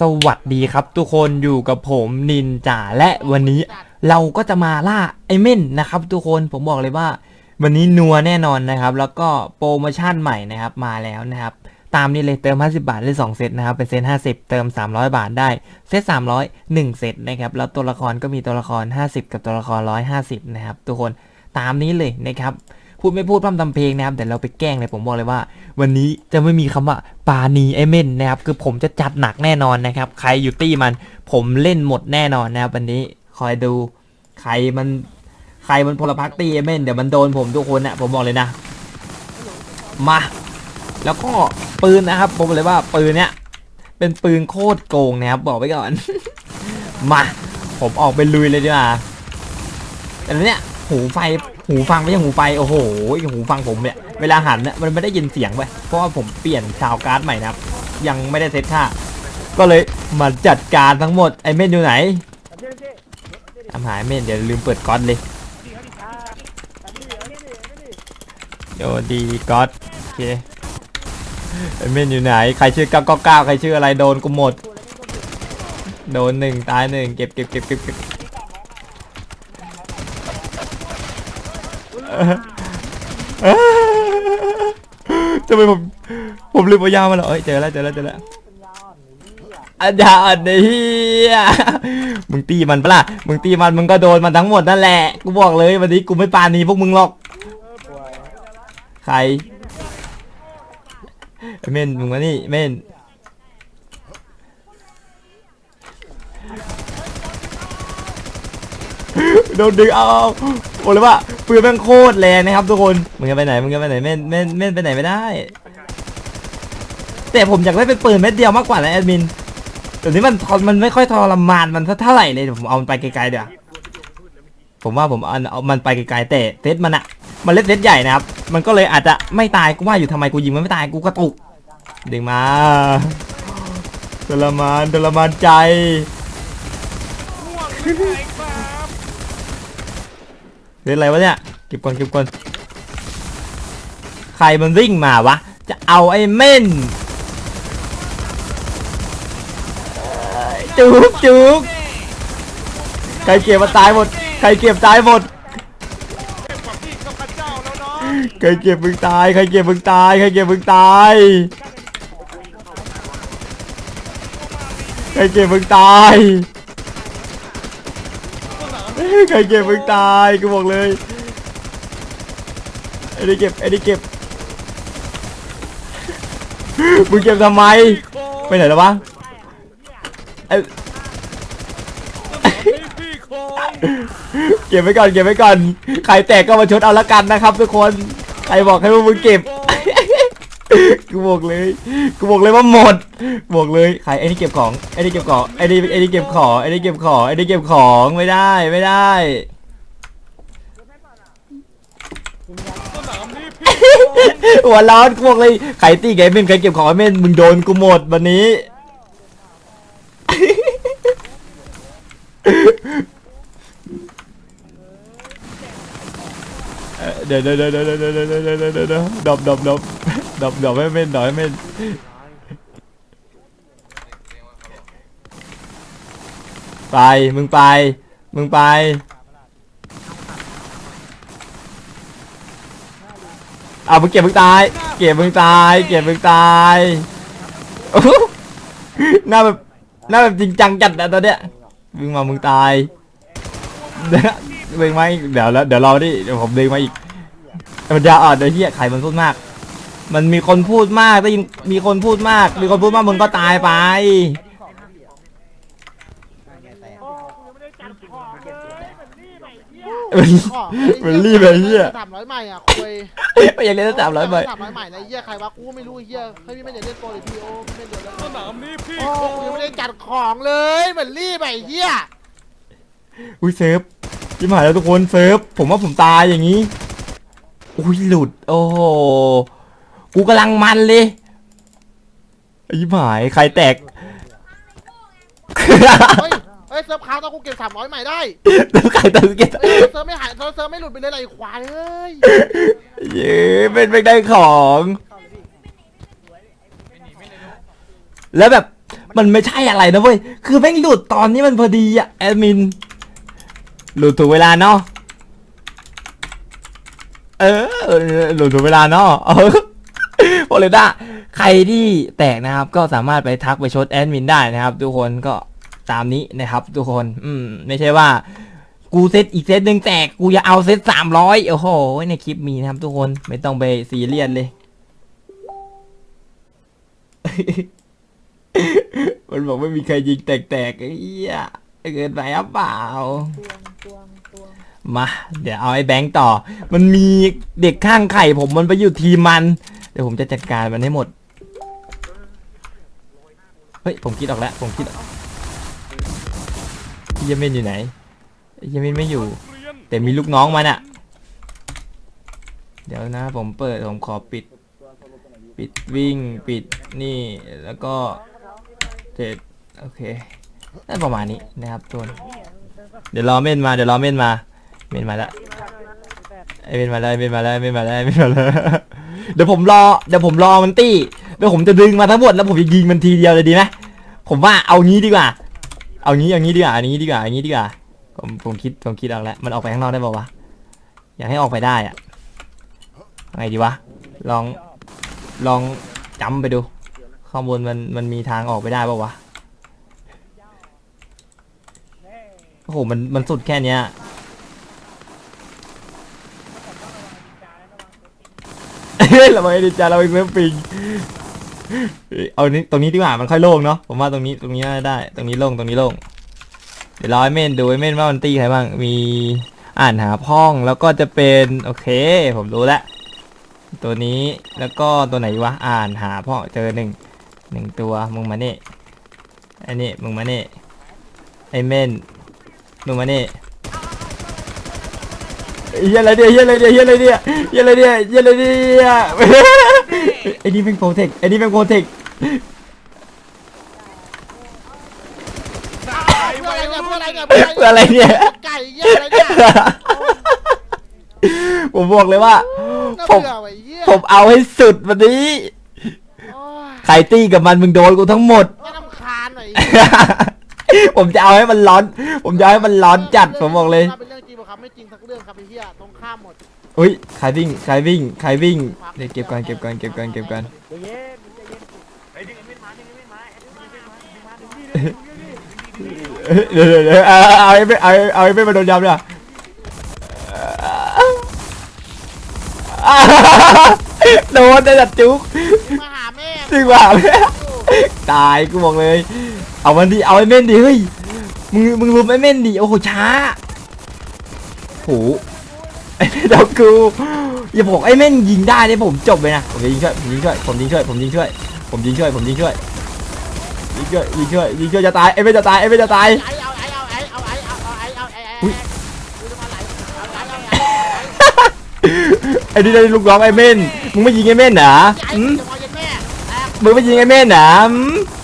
สวัสดีครับทุกคนอยู่กับผมนินจาและวันนี้เราก็จะมาล่าไอเม่นนะครับ ทุกคนผมบอกเลยว่า วันนี้นัวแน่นอนนะครับ แล้วก็โปรโมชั่นใหม่นะครับมาแล้วนะครับ ตามนี้เลยเติม 50 บาทได้2เซตนะครับเป็นเซต50 เติม 300 บาทได้เซต300 1เซตนะครับแล้วตัวละครก็มีตัวละคร 50 กับตัวละคร 150 นะครับทุกคนตามนี้เลยนะครับ พูดไม่พูดพร่ำทำเพลงนะครับแต่เราไปแกล้งเลยผมบอกเลยว่า วันนี้จะไม่มีคำว่าปานีไอเม่นนะครับคือผมจะจัดหนักแน่นอนนะครับ ใครอยู่ตี้มันผมเล่นหมดแน่นอนนะครับวันนี้คอยดูใครมันใครมันพลพรรคตีไอเม่นเดี๋ยวมันโดนผมทุกคนนะผมบอกเลยนะ มา แล้วก็ปืนนะครับ ผมบอกเลยว่าปืนเนี้ยเป็นปืนโคตรโกงนะครับบอกไว้ก่อน มา ผมออกไปลุยเลยดีกว่าแต่เนี้ยหูไฟ หูฟังไม่ใช่หูไฟโอ้โหหูฟังผมเนี่ยเวลาหันเนี่ยมันไม่ได้ยินเสียงไปเพราะว่าผมเปลี่ยนซาวการ์ดใหม่นะครับยังไม่ได้เซตค่าก็เลยมาจัดการทั้งหมดไอเม่นอยู่ไหนทำหายเม่นเดี๋ยวลืมเปิดก๊อตเลยโยดีก๊อตโอเคไอเม่นอยู่ไหนใครชื่อ999ใครชื่ออะไรโดนกูหมดโดนหนึ่งตายหนึ่งเก็บเก็บเก็บเก็บเก็บเอ้ย ทำไมผมผมลืมเอายามาแล้วเอ้ยเจอแล้วเจอแล้วเจอแล้วอาจารย์เฮียมึงตีมันปะล่ะมึงตีมันมึงก็โดนมันทั้งหมดนั่นแหละกูบอกเลยวันนี้กูไม่ปานีพวกมึงหรอกใครไอ้เม่นมึงมานี่เม่น โดนดึงเอาเอาบอกเลยว่าปืนแม่งโคตรแรงนะครับทุกคนมึงจะไปไหนมึงจะไปไหนเม่นเม่นเม่นไปไหนไม่ได้ แต่ผมอยากได้เป็นปืนเม็ดเดียวมากกว่านะแอดมินเดี๋ยวนี้มันมันไม่ค่อยทรมานมันเท่าไหร่เลยเดี๋ยวผมเอามันไปไกลๆเดี๋ยวผมว่าผมเอาเอามันไปไกลๆแต่เซตมันอะมันเล่นเซตใหญ่นะครับ มันก็เลยอาจจะไม่ตายกูว่าอยู่ทำไมกูยิงมันไม่ตายกูกระตุกดึงมาทรมานทรมานใจ เล่นอะไรวะเนี่ยเก็บก่อนเก็บก่อนใครมันวิ่งมาวะ จะเอาไอ้เม่นจุกจุกใครเก็บมาตายหมด ใครเก็บตายหมด ใครเก็บมึงตาย ใครเก็บมึงตาย ใครเก็บมึงตาย ใครเก็บมึงตาย ใครเก็บมึงตายกูบอกเลยไอ้นี่เก็บไอ้นี่เก็บมึงเก็บทำไมไปไหนแล้ววะไอ้เก็บไว้ก่อนเก็บไว้ก่อนใครแตกก็มาชดเอาละกันนะครับทุกคนใครบอกให้พวกมึงเก็บ กูบอกเลยกูบอกเลยว่าหมดบอกเลยใครไอ้นี่เก็บของไอ้นี่เก็บของไอ้นี่ไอ้นี่เก็บของไอ้นี่เก็บของไอ้นี่เก็บของไม่ได้ไม่ได้หัวร้อนกูบอกเลยไข่ตีไก่เม่นใครเก็บของไอ้เม่นมึงโดนกูหมดวันนี้เดี๋ยวเดี๋ยวเดี๋ยวเดี๋ยวเดี๋ยวเดี๋ยวเดี๋ยวดับดับดับ เดี๋ยวเดี๋ยวดอบดอบดอบดอบดอบให้เม่เม่นไป มึงไป มึงไป เอามึงเก็บมึงตาย เก็บมึงตาย เก็บมึงตายโอ้โหหน้าแบบหน้าแบบจริงจังจัดอะตอนเนี้ย มึงมามึงตายเดี๋ยวดึงมาอีกเดี๋ยวแล้วเดี๋ยวรอดิเดี๋ยวผมดึงมาอีกมันจะอ่อนเดี๋ยวเฮียใครมันพูดมาก มันมีคนพูดมากได้ยินมีคนพูดมาก มีคนพูดมากมึงก็ตายไป มันมันรีบไปเฮียสามร้อยใหม่อะคุยไปยังเล่นสามร้อยใบสามร้อยใหม่นะเฮียใครวะกูไม่รู้เฮียให้พี่ไม่เดี๋ยวเล่นโปรเลยพี่โอ้พี่ไม่เดี๋ยวเล่นสนามนี้พี่โอ้ยังไม่ได้จัดของเลยเหมือนรีบไปเฮียอุ้ยเซิร์ฟยิ้มหายแล้วทุกคนเซิร์ฟผมว่าผมตายอย่างนี้ อุ้ยหลุด โอ้โห กูกำลังมันเลยยิ้มหายใครแตก เฮ้ยเฮ้ยเซิร์ฟค้างตอนกูเก็บสามร้อยใหม่ได้แล้วใครตะเกียบเฮ้ยเซิร์ฟไม่หายเซิร์ฟเซิร์ฟไม่หลุดไปเลยไรควายเอ้ยเย้เป็นไปได้ของ แล้วแบบมันไม่ใช่อะไรนะเว้ย คือแม่งหลุดตอนนี้มันพอดีอะแอดมิน หลุดถูกเวลาเนาะ เออหลุดถูกเวลาเนาะเออ โอเลด้าใครที่แตกนะครับ ก็สามารถไปทักไปชดแอดมินได้นะครับ ทุกคนก็ตามนี้นะครับ ทุกคนอืมไม่ใช่ว่ากูเซตอีกเซตหนึ่งแตกกูจะเอาเซตสามร้อยโอ้โหในคลิปมีนะครับ ทุกคนไม่ต้องไปซีเรียสเลยมันบอกไม่มีใครยิงแตกๆไอ้เหี้ยเกินไปหรือเปล่า มา เดี๋ยวเอาไอ้แบงค์ต่อ มันมีเด็กข้างไข่ผมมันไปอยู่ทีมมัน เดี๋ยวผมจะจัดการมันให้หมด เฮ้ยผมคิดออกแล้วผมคิดออกยามินอยู่ไหนพี่ยามินไม่อยู่ แต่มีลูกน้องมันอะเดี๋ยวนะผมเปิดผมขอปิด ปิดวิ่งปิดนี่แล้วก็เจ็ดโอเคนั่นประมาณนี้นะครับทุกคนเดี๋ยวรอเม่นมาเดี๋ยวรอเม่นมา เม่นมาแล้วไอเม่นมาแล้วไอเม่นมาแล้วไอเม่นมาแล้วไอเม่นมาแล้ว เดี๋ยวผมรอเดี๋ยวผมรอมันตี้เดี๋ยวผมจะดึงมาทั้งหมดแล้วผมจะยิงมันทีเดียวเลยดีไหมผมว่าเอางี้ดีกว่า เอางี้เอางี้ดีกว่าอันนี้ดีกว่าอันนี้ดีกว่าผมผมคิดผมคิดเอาแล้วมันออกไปข้างนอกได้ป่าวะอยากให้ออกไปได้อะไงดีวะลองลองจำไปดู ข้างบนมันมันมีทางออกไปได้ป่าวะโอ้โหมันมันสุดแค่เนี้ย เฮ้ยเราไมด้จ้าเราไปเซิร์ฟปิงเอานี้ตรงนี้ดีกว่ามันค่อยโล่งเนาะผมว่าตรงนี้ตรงนี้น่าจะได้ ตรงนี้โล่งตรงนี้โล่งเดี๋ยวรอไอเม่นดูไอเม่นว่ามันตีใครบ้างมีอ่านหาพ้องแล้วก็จะเป็นโอเค ผมรู้แล้วตัวนี้แล้วก็ตัวไหนวะอ่านหาพ้อเจอหนึ่งหนึ่งตัวมึงมาเนี่ไอ้นี่มึงมาเนี่ไอเม่นมึงมาเนี่ เฮียอะไรเนี่ยเฮียอะไรเนี่ยเฮียอะไรเนี่ยเฮียอะไรเนี่ยเฮียอะไรเนี่ยไอ้นี่เป็นโปรเทคไอ้นี่เป็นโปรเทคเพื่ออะไรเนี่ยเพื่ออะไรเนี่ยเพื่อเพื่ออะไรเนี่ยไก่เหี้ยอะไรเนี่ยผมบอกเลยว่าน่าผมเบื่อว่ะไอ้เหี้ยผมเอาให้สุดวันนี้โอ้ยใครตี้กับมันมึงโดนกูทั้งหมดน่ารำคาญหน่อยไอ้เหี้ยผมจะเอาให้มันร้อน ผมจะเอาให้มันร้อนจัดผมบอกเลย ไม่จริงสักเรื่องครับไอ้เหี้ยตรงข้ามหมดอุ้ยใครวิ่งใครวิ่งใครวิ่งเดี๋ยวเก็บก่อนเก็บก่อนเก็บก่อนเก็บก่อนเย็นใจเย็นไอ้ดึงไม่มาดึงไม่มาไอ้ดึงไม่มาดึงมาดึงนี่เดี๋ยวเดี๋ยวเดี๋ยวเอาเอาไอ้ไม่เอาเอาไอ้ไม่มาโดนยำเนี่ยโดนได้จัดจุกมาหาแม่จริงว่ะตายกูบอกเลย เอามันดิเอาไอ้เม่นดิเฮ้ยมึงมึงรุมไอ้เม่นดิโอ้โหช้า โหไอ้เม่นเอากูอย่าบอกไอ้เม่นยิงได้เนี่ยผมจบเลยนะผมยิงช่วยผมยิงช่วยผมยิงช่วยผมยิงช่วยผมยิงช่วยผมยิงช่วยยิงช่วยยิงช่วยยิงช่วยจะตายไอ้เม่จะตายไอ้เม่จะตายไอ้เอาไอ้เอาไอ้เอาไอ้เอาไอ้เอาไอ้เอาไอ้อุ๊ยดูจะมาไหลเอาไอ้เอาไอ้ไอ้นี่ได้ลูกน้องไอ้เม่นมึงไม่ยิงไอ้เม่นเหรอมึงไม่ยิงไอ้เม่นเหรอ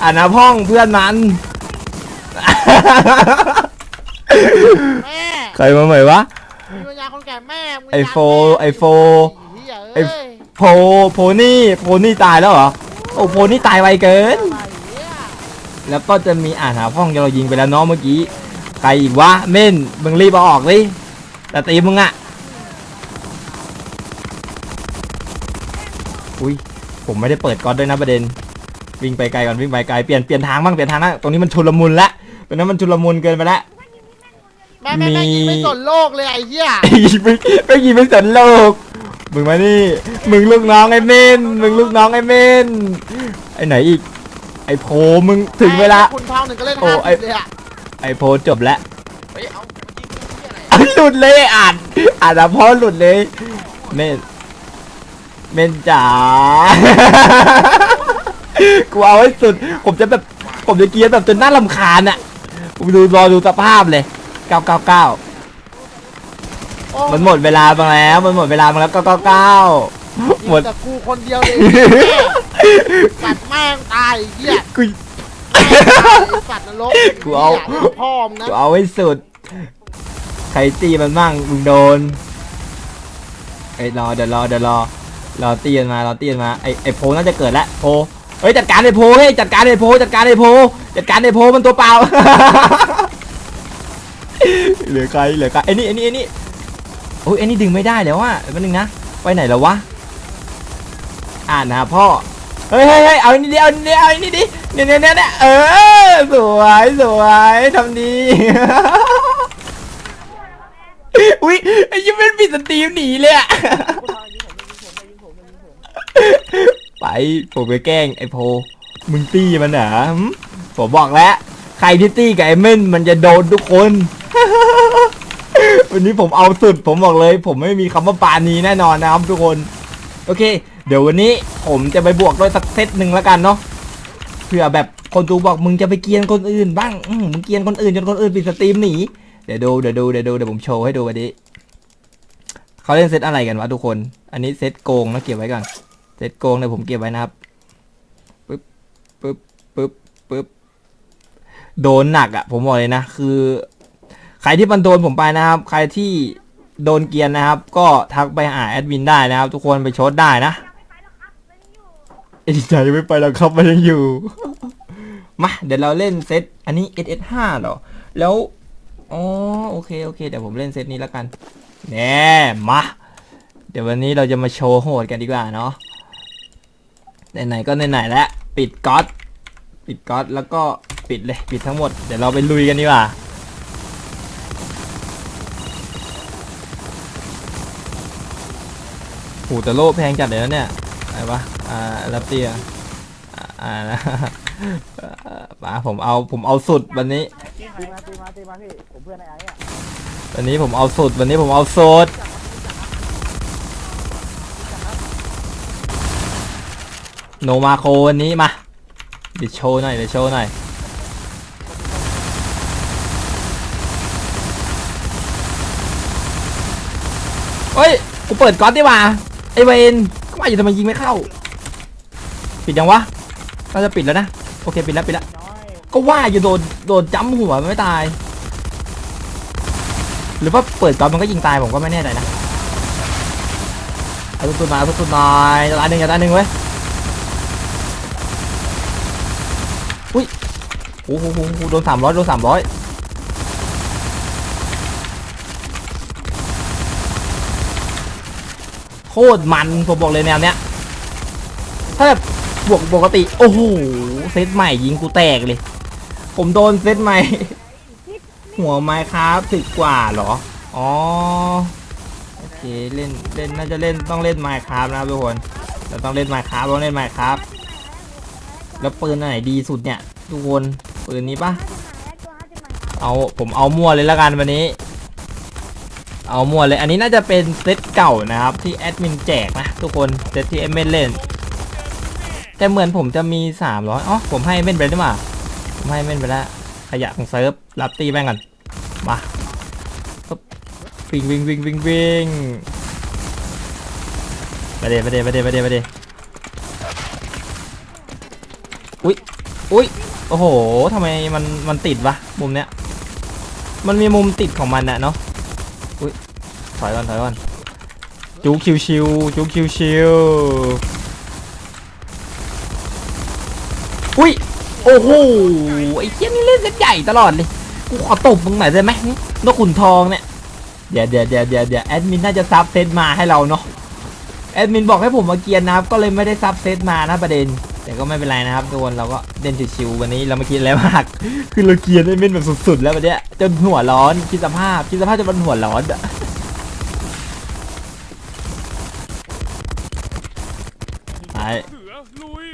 อ่านะพ่องเพื่อนมันใครมาใหม่วะ มีปัญญาคนแก่แม่มึงไอโฟยามแม่ไอโฟเหี้ยไอ้เอ้ยโพโพนี่โพนี่ตายแล้วเหรอโอ้โพนี่ตายไวเกินอะไรเหี้ยแล้วก็จะมีอ่านหาพ่องที่เรายิงไปแล้วเน้องเมื่อกี้ใครอีกวะเม่นมึงรีบเอาออกเลยแต่ตีมึงอะอุ้ยผมไม่ได้เปิดก๊อตด้วยนะประเด็น วิ่งไปไกลก่อนวิ่งไปไกลเปลี่ยนเปลี่ยนทางบ้างเปลี่ยนทางบ้างตรงนี้มันชุลมุนละตรงนั้นมันชุลมุนเกินไปละ แม่แม่แม่มียิงไม่สนโลกเลยไอ้เหี้ยยิงไม่ไม่ยิงไม่สนโลก มึงมานี่ มึงลูกน้องไอ้เม่นมึงลูกน้องไอ้เม่นไอ้ไหนอีก ไอ้โพมึงถึงเวลา คุณทองหนึ่งก็เล่นโอ้ห้าไอ้สิบเลยอะไอ้โพจบแล้วเฮ้ยเอามายิงกูเหี้ยอะไรอะหลุดเลยอ่านอ่านแล้วพอหลุดเลย เม่นเม่นจ๋า กูเอาให้สุด ผมจะแบบ ผมจะเกลียร์แบบจนน่ารำคาญอะ ผมดูรอดูสภาพเลย 999โอ้มันหมดเวลาไปแล้ว มันหมดเวลามาแล้ว999หมด แต่กูคนเดียวเลยสัตว์แม่งตายไอ้เหี้ยกู ไอ้สัตว์นรกกูเอา หี้ยพ่อมงนะกูเอาให้สุด ใครตีมันมั่งมึงโดนเอ้ยรอเดี๋ยวรอเดี๋ยวรอรอตีกันมารอตีกันมาไอไอโพน่าจะเกิดแล้วโพเฮ้ยจัดการไอ้โพเฮ้ยจัดการไอ้โพจัดการไอ้โพจัดการไอ้โพมันตัวเปล่า เหลือใครเหลือใครไอ้นี่ไอ้นี่ไอ้นี่โอ้ยไอ้นี่ดึงไม่ได้แล้วว่ะแป๊บนึงนะไปไหนแล้ววะอ่านนะพ่อเฮ้ยเฮ้ยเอาอันนี้ดิเอาอันนี้เอาอันนี้ดิเนี่ยเนี่ยเนี่ยเออสวยสวยทำดีอุ้ยไอ้ยังเป็นปิดสตรีมหนีเลยอะไปผมไปแกล้งไอ้โพมึงตี้มันเหรอผมบอกแล้ว ใครที่ตี้กับไอ้เม่นมันจะโดนทุกคน วันนี้ผมเอาสุดผมบอกเลย ผมไม่มีคำว่าปานีแน่นอนนะครับทุกคน โอเค เดี๋ยววันนี้ผมจะไปบวกด้วยสักเซตหนึ่งแล้วกันเนาะเผื่อแบบคนดูบอกมึงจะไปเกียนคนอื่นบ้างอืมมึงเกียนคนอื่นจนคนอื่นปิดสตรีมหนีเดี๋ยวดูเดี๋ยวดูเดี๋ยวดูเดี๋ยวผมโชว์ให้ดูวันนี้เขาเล่นเซตอะไรกันวะทุกคน อันนี้เซตโกงนะเก็บไว้ก่อนเซตโกงเนี่ยผมเก็บไว้นะครับปึ๊บปึ๊บปึ๊บปึ๊บโดนหนักอะ่ะ ผมบอกเลยนะ คือ ใครที่มันโดนผมไปนะครับ ใครที่โดนเกียนนะครับ ก็ทักไปหาแอดมินได้นะครับ ทุกคนไปโชดได้นะเอ็ดใจไม่ไปแล้วครับมันยังอยู่ มาเดี๋ยวเราเล่นเซตอันนี้ SS5 เหรอ แล้วอ๋อโอเคโอเคเดี๋ยวผมเล่นเซตนี้แล้วกันแน่มา เดี๋ยววันนี้เราจะมาโชว์โหดกันดีกว่าเนาะไหนๆก็ไหนๆแล้วปิดก๊อตปิดก๊อตแล้วก็ปิดเลยปิดทั้งหมด เดี๋ยวเราไปลุยกันดีกว่า หแต่โล่แพงจัดเลยนะเนี่ยอะไรวะอ่าลับเตียอ่านะมาผมเอาผมเอาสุดวันนี้ตีมาตีมาตีมาพี่ผมเพื่อนไอ้ไอ้อะวันนี้ผมเอาสุดวันนี้ผมเอาสุดโนมาโควันนี้มาเดี๋ยวโชว์หน่อยเดี๋ยวโชว์หน่อยเฮ้ยกูเปิดก๊อตดีกว่า เวนก็ว่าอยู่ทำไมยิงไม่เข้า ปิดยังวะน่าจะปิดแล้วนะ โอเคปิดแล้วปิดแล้ว ก็ว่าอยู่โดนโดนจ้ำหัวไม่ตาย หรือว่าเปิดก่อนมันก็ยิงตายผมก็ไม่แน่ใจนะเอาทุกตัวมาเอาทุกตัวหน่อยตายหนึ่งตายหนึ่งเว้ย อุ้ยโอ้โหโดนสามร้อยโดนสามร้อย โคตรมันผมบอกเลยแนวเนี้ย ถ้าแบบบวกปกติ โอ้โหเซตใหม่ยิงกูแตกเลย ผมโดนเซตใหม่ หัวไม้ครับถึกกว่าเหรอ อ๋อ โอเคเล่นเล่นน่าจะเล่นต้องเล่นไมค์ครับนะทุกคนเราต้องเล่นไมค์ครับต้องเล่นไมค์ครับ แล้วปืนอันไหนดีสุดเนี่ย ทุกคนปืนนี้ปะเอาผมเอามั่วเลยละกันวันนี้ เอามั่วเลย อันนี้น่าจะเป็นเซตเก่านะครับ ที่แอดมินแจกนะทุกคนเซตที่เอเมนเล่น แต่เหมือนผมจะมี 300อ๋อผมให้เอเมนไปได้มาผมให้เอเมนไปแล้วขยะของเซิร์ฟรับตีแม่งก่อนมาปึ๊บวิ่งวิ่งวิ่งวิ่งวิ่งไปเดไปเดไปเดไปเดไปเดอุ้ยอุ้ยโอ้โหทำไมมันมันติดวะมุมเนี้ยมันมีมุมติดของมันอะเนาะ ถอยก่อนถอยก่อนจูคิวชิวจูคิวชิวอุ้ยโอ้โหไอ้เชี่ยนี่เล่นเส้นใหญ่ตลอดเลยกูขอตบมึงหน่อยได้ไหมนกขุนทองเนี่ยเดี๋ยวเดี๋ยวเดี๋ยวเดี๋ยวเดี๋ยวแอดมินน่าจะซับเซตมาให้เราเนาะแอดมินบอกให้ผมมาเกียร์นะครับก็เลยไม่ได้ซับเซตมานะประเด็น แต่ก็ไม่เป็นไรนะครับทุกคนเราก็เล่นชิวๆวันนี้เราไม่คิดอะไรมากคือเราเกียร์ได้เม่นแบบสุดๆแล้ววันเนี้ยจนหัวร้อนคิดสภาพคิดสภาพจนมันหัวร้อนอะ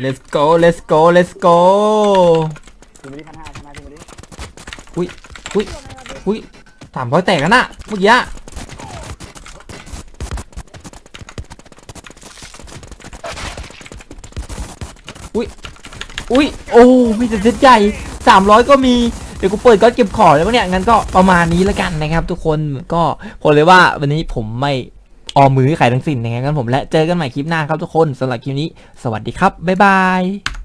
let's go let's go let's go ถึงไปที่พันห้าชนะถึงไปที่อุ้ยสามร้อยแตกกันนะเมื่อกี้อะอุ้ยอุ้ยโอ้มีแต่เซตใหญ่สามร้อยก็มี เดี๋ยวกูเปิดก็เก็บของแล้วเนี่ยงั้นก็ประมาณนี้แล้วกันนะครับทุกคนก็ผมเลยว่าวันนี้ผมไม่ ออมมือให้ใครทั้งสิ้นนะครับงั้นผมและเจอกันใหม่คลิปหน้าครับทุกคนสำหรับคลิปนี้ สวัสดีครับบ๊ายบาย